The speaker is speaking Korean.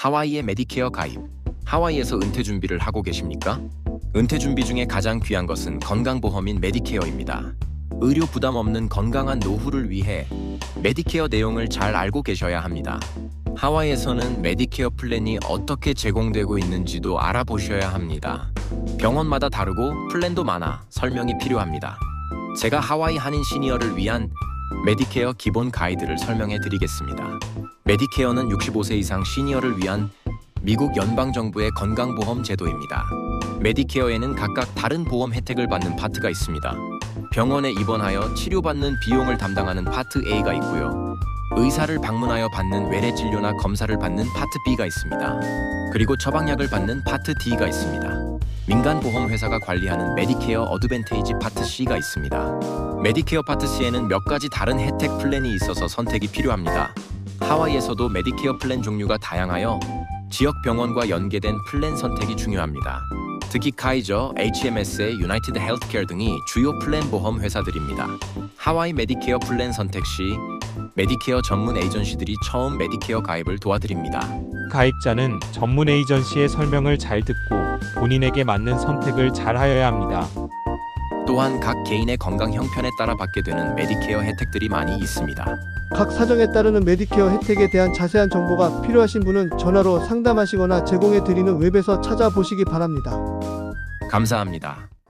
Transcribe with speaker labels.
Speaker 1: 하와이의 메디케어 가입. 하와이에서 은퇴 준비를 하고 계십니까? 은퇴 준비 중에 가장 귀한 것은 건강보험인 메디케어입니다. 의료 부담 없는 건강한 노후를 위해 메디케어 내용을 잘 알고 계셔야 합니다. 하와이에서는 메디케어 플랜이 어떻게 제공되고 있는지도 알아보셔야 합니다. 병원마다 다르고 플랜도 많아 설명이 필요합니다. 제가 하와이 한인 시니어를 위한 메디케어 기본 가이드를 설명해 드리겠습니다. 메디케어는 65세 이상 시니어를 위한 미국 연방정부의 건강보험 제도입니다. 메디케어에는 각각 다른 보험 혜택을 받는 파트가 있습니다. 병원에 입원하여 치료받는 비용을 담당하는 파트 A가 있고요. 의사를 방문하여 받는 외래 진료나 검사를 받는 파트 B가 있습니다. 그리고 처방약을 받는 파트 D가 있습니다. 민간 보험 회사가 관리하는 메디케어 어드밴테이지 파트 C가 있습니다. 메디케어 파트 C에는 몇 가지 다른 혜택 플랜이 있어서 선택이 필요합니다. 하와이에서도 메디케어 플랜 종류가 다양하여 지역 병원과 연계된 플랜 선택이 중요합니다. 특히 카이저, HMS의 유나이티드 헬스케어 등이 주요 플랜 보험 회사들입니다. 하와이 메디케어 플랜 선택 시 메디케어 전문 에이전시들이 처음 메디케어 가입을 도와드립니다.
Speaker 2: 가입자는 전문 에이전시의 설명을 잘 듣고 본인에게 맞는 선택을 잘 하여야 합니다.
Speaker 1: 또한 각 개인의 건강 형편에 따라 받게 되는 메디케어 혜택들이 많이 있습니다.
Speaker 3: 각 사정에 따르는 메디케어 혜택에 대한 자세한 정보가 필요하신 분은 전화로 상담하시거나 제공해 드리는 웹에서 찾아보시기 바랍니다.
Speaker 1: 감사합니다.